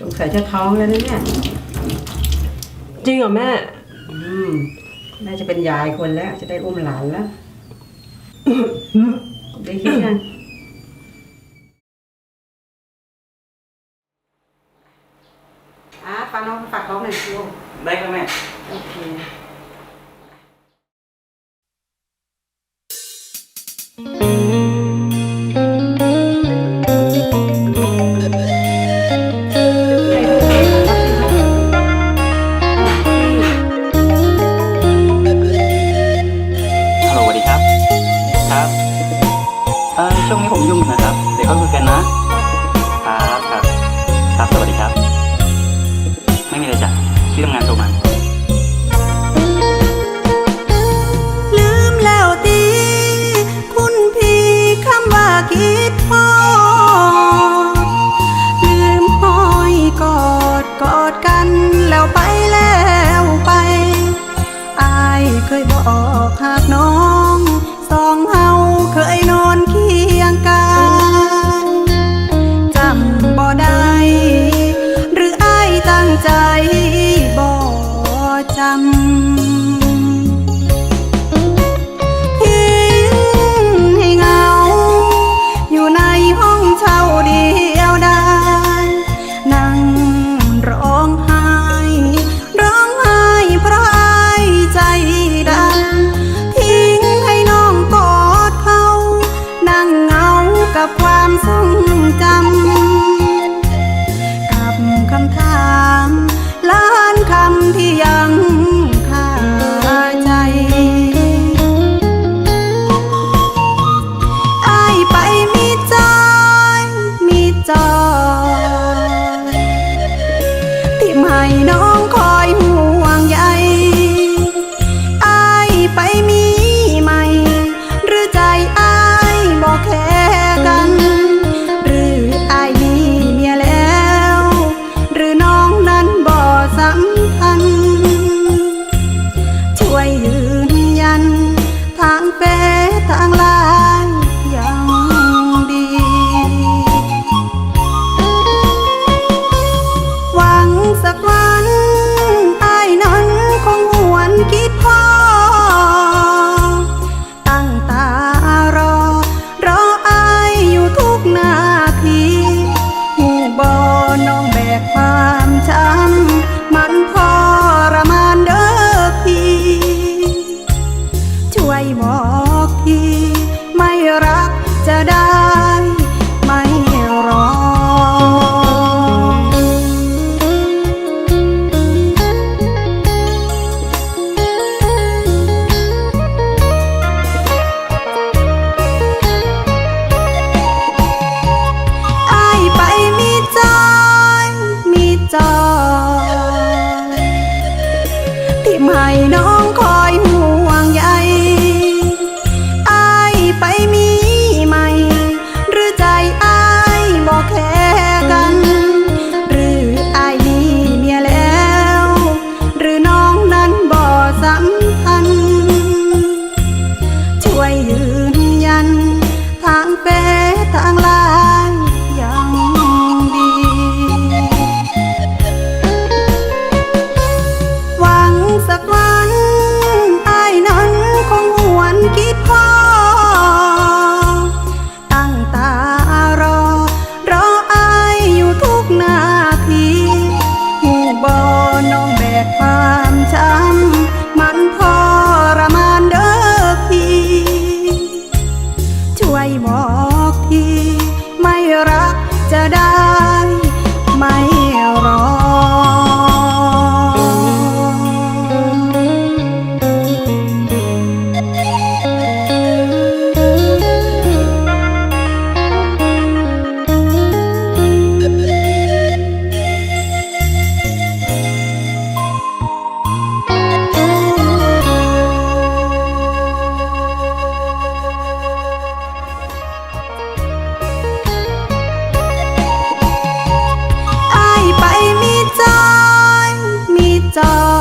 สงสัยจะท้องแล้วนะเนี่ย จริงเหรอแม่ อืมน่าจะเป็นยายคนแล้ว จะได้อุ้มหลานแล้ว ได้คิดยังอะฟังน้องฝากน้องหน่อยสิลูกได้ครับแม่ โอเค ครับเอ่อช่วงนี้ผมยุ่งอยู่นะครับ เดี๋ยวเขาคุยกันนะ ครับครับ ครับ สวัสดีครับ ไม่มีอะไรจ้ะที่ทำงานโทรมา ลืมแล้วตี คุณพี่คำว่าคิดพอลืมห้อยกอดกอดกันแล้วไปแล้วไป อายเคยบอกหากน้อง ความทรงจำกับคำถามล้านคำที่ยังคาใจอายไปมีใจมีจอที่ให้น้องคอ 자